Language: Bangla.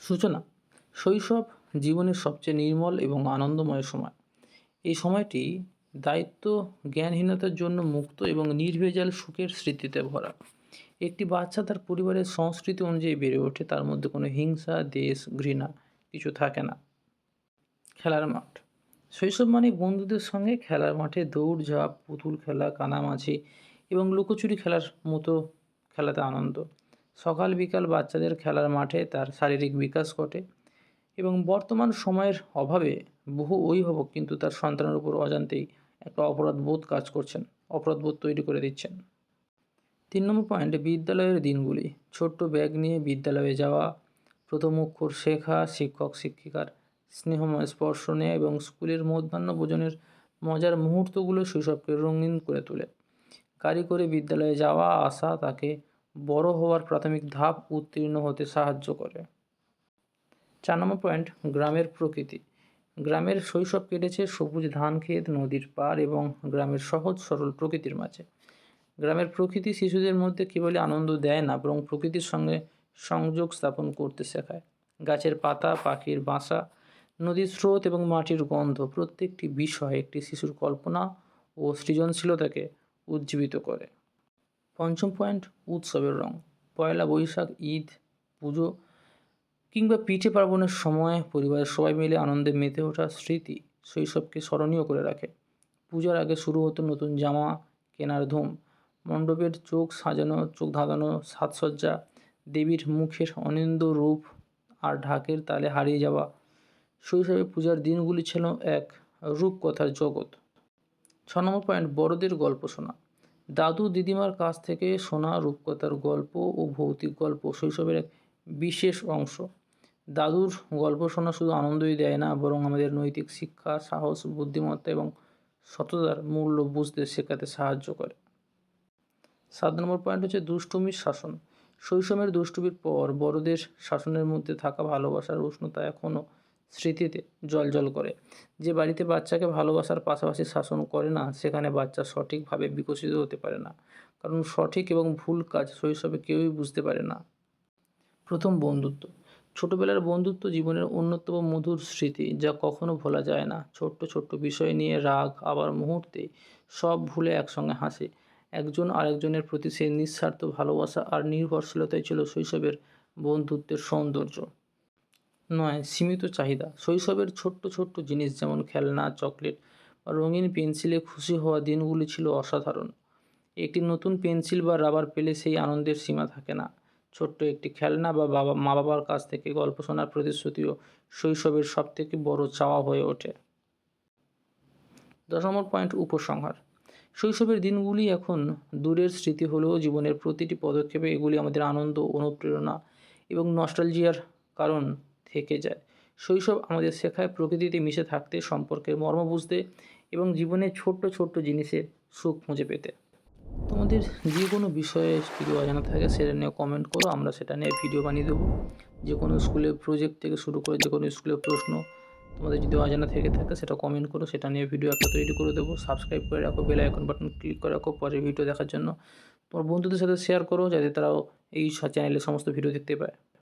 সূচনা, শৈশব, জীবনের সবচেয়ে নির্মল এবং আনন্দময় সময়। এই সময়টি দায়িত্ব, জ্ঞানহীনতার জন্য মুক্ত এবং নির্ভেজাল সুখের স্মৃতিতে ভরা। একটি বাচ্চা তার পরিবারের সংস্কৃতি অনুযায়ী বেড়ে ওঠে, তার মধ্যে কোনো হিংসা, দেশ, ঘৃণা কিছু থাকে না। খেলার মাঠ। শৈশব মানে বন্ধুদের সঙ্গে খেলার মাঠে দৌড়ঝাঁপ পুতুল খেলা, কানামাছি এবং লুকোচুরি খেলার মতো খেলাতে আনন্দ। সকাল বিকাল বাচ্চাদের খেলার মাঠে তার শারীরিক বিকাশ ঘটে এবং বর্তমান সময়ের অভাবে বহু অভিভাবক কিন্তু তার সন্তানের উপর অজান্তেই একটা অপরাধ বোধ কাজ করছেন অপরাধ বোধ তৈরি করে দিচ্ছেন। তিন নম্বর পয়েন্ট, বিদ্যালয়ের দিনগুলি। ছোট্ট ব্যাগ নিয়ে বিদ্যালয়ে যাওয়া, প্রথম অক্ষর শেখা, শিক্ষক, শিক্ষিকার স্নেহময় স্পর্শ নেওয়া এবং স্কুলের মধ্যাহ্ন ভোজনের মজার মুহূর্তগুলো শৈশবকে রঙিন করে তোলে। গাড়ি করে বিদ্যালয়ে যাওয়া, আসা, তাকে বড় হওয়ার প্রাথমিক ধাপ উত্তীর্ণ হতে সাহায্য করে। চার নম্বর পয়েন্ট, গ্রামের প্রকৃতি। গ্রামের শৈশব কেটেছে সবুজ ধান ক্ষেত, নদীর পার এবং গ্রামের সহজ সরল প্রকৃতির মাঝে। গ্রামের প্রকৃতি শিশুদের মধ্যে কেবলই আনন্দ দেয় না, বরং প্রকৃতির সঙ্গে সংযোগ স্থাপন করতে শেখায়। গাছের পাতা, পাখির বাসা, নদীর স্রোত এবং মাটির গন্ধ প্রত্যেকটি বিষয় একটি শিশুর কল্পনা ও সৃজনশীলতাকে উজ্জীবিত করে। পঞ্চম পয়েন্ট, উৎসবের রং। পয়লা বৈশাখ, ঈদ, পুজো কিংবা পিঠে পার্বণের সময় পরিবারের সবাই মিলে আনন্দে মেতে ওঠা স্মৃতি শৈশবকে স্মরণীয় করে রাখে। পূজার আগে শুরু হতো নতুন জামা কেনার ধুম। মণ্ডপের চোখ সাজানো, চোখ ধাঁধানো, সাজসজ্জা, দেবীর মুখের অনিন্দ রূপ আর ঢাকের তালে হারিয়ে যাওয়া। শৈশবে পূজার দিনগুলি ছিল এক রূপকথার জগৎ। ছ নম্বর পয়েন্ট, বড়দের গল্প শোনা। দাদু দিদিমার কাছ থেকে শোনা রূপকথার গল্প ও ভৌতিক গল্প শৈশবের এক বিশেষ অংশ। দাদুর গল্প শোনা শুধু আনন্দই দেয় না, বরং আমাদের নৈতিক শিক্ষা, সাহস, বুদ্ধিমত্তা এবং সততার মূল্য বুঝতে শেখাতে সাহায্য করে। সাত নম্বর পয়েন্ট হচ্ছে দুষ্টুমির শাসন। শৈশবের দুষ্টুমির পর বড়দের শাসনের মধ্যে থাকা ভালোবাসার উষ্ণতা এখনও স্মৃতিতে জল করে। যে বাড়িতে বাচ্চাকে ভালোবাসার পাশাপাশি শাসন করে না, সেখানে বাচ্চা সঠিকভাবে বিকশিত হতে পারে না। কারণ সঠিক এবং ভুল কাজ শৈশবে কেউই বুঝতে পারে না। প্রথম বন্ধুত্ব। ছোটোবেলার বন্ধুত্ব জীবনের অন্যতম মধুর স্মৃতি, যা কখনো ভোলা যায় না। ছোট্ট ছোট্ট বিষয় নিয়ে রাগ, আবার মুহূর্তে সব ভুলে একসঙ্গে হাসে। একজন আরেকজনের প্রতি সে নিঃস্বার্থ ভালোবাসা আর নির্ভরশীলতাই ছিল শৈশবের বন্ধুত্বের সৌন্দর্য। নয়, সীমিত চাহিদা। শৈশবের ছোট্ট ছোট্ট জিনিস যেমন খেলনা, চকলেট বা রঙিন পেন্সিলে খুশি হওয়া দিনগুলি ছিল অসাধারণ। একটি নতুন পেন্সিল বা রাবার পেলে সেই আনন্দের সীমা থাকে না। ছোট্ট একটি খেলনা বা বাবা মা বাবার কাছ থেকে গল্প শোনার প্রতিশ্রুতিও শৈশবের সবথেকে বড় চাওয়া হয়ে ওঠে। দশ নম্বর পয়েন্ট, উপসংহার। শৈশবের দিনগুলি এখন দূরের স্মৃতি হলেও জীবনের প্রতিটি পদক্ষেপে এগুলি আমাদের আনন্দ, অনুপ্রেরণা এবং নস্টালজিয়ার কারণ। থেকে যায়। শৈশব আমাদের শেখায় প্রকৃতিতে মিশে থাকতে, সম্পর্কের মর্ম বুঝতে এবং জীবনের ছোট্ট ছোট্ট জিনিসের সুখ খুঁজে পেতে। তোমাদের যে কোনো বিষয়ে যদি অজানা থাকে, সেটা নিয়ে কমেন্ট করো, আমরা সেটা নিয়ে ভিডিও বানিয়ে দেবো। যে কোনো স্কুলের প্রজেক্ট থেকে শুরু করে যে কোনো স্কুলের প্রশ্ন তোমাদের যদি অজানা থেকে থাকে, সেটা কমেন্ট করো, সেটা নিয়ে ভিডিও একটা তৈরি করে দেবো। সাবস্ক্রাইব করে রাখো বেল আইকন বাটন ক্লিক করে রাখো পরে ভিডিও দেখার জন্য। তোমার বন্ধুদের সাথে শেয়ার করো, যাতে তারাও এই চ্যানেলে সমস্ত ভিডিও দেখতে পায়।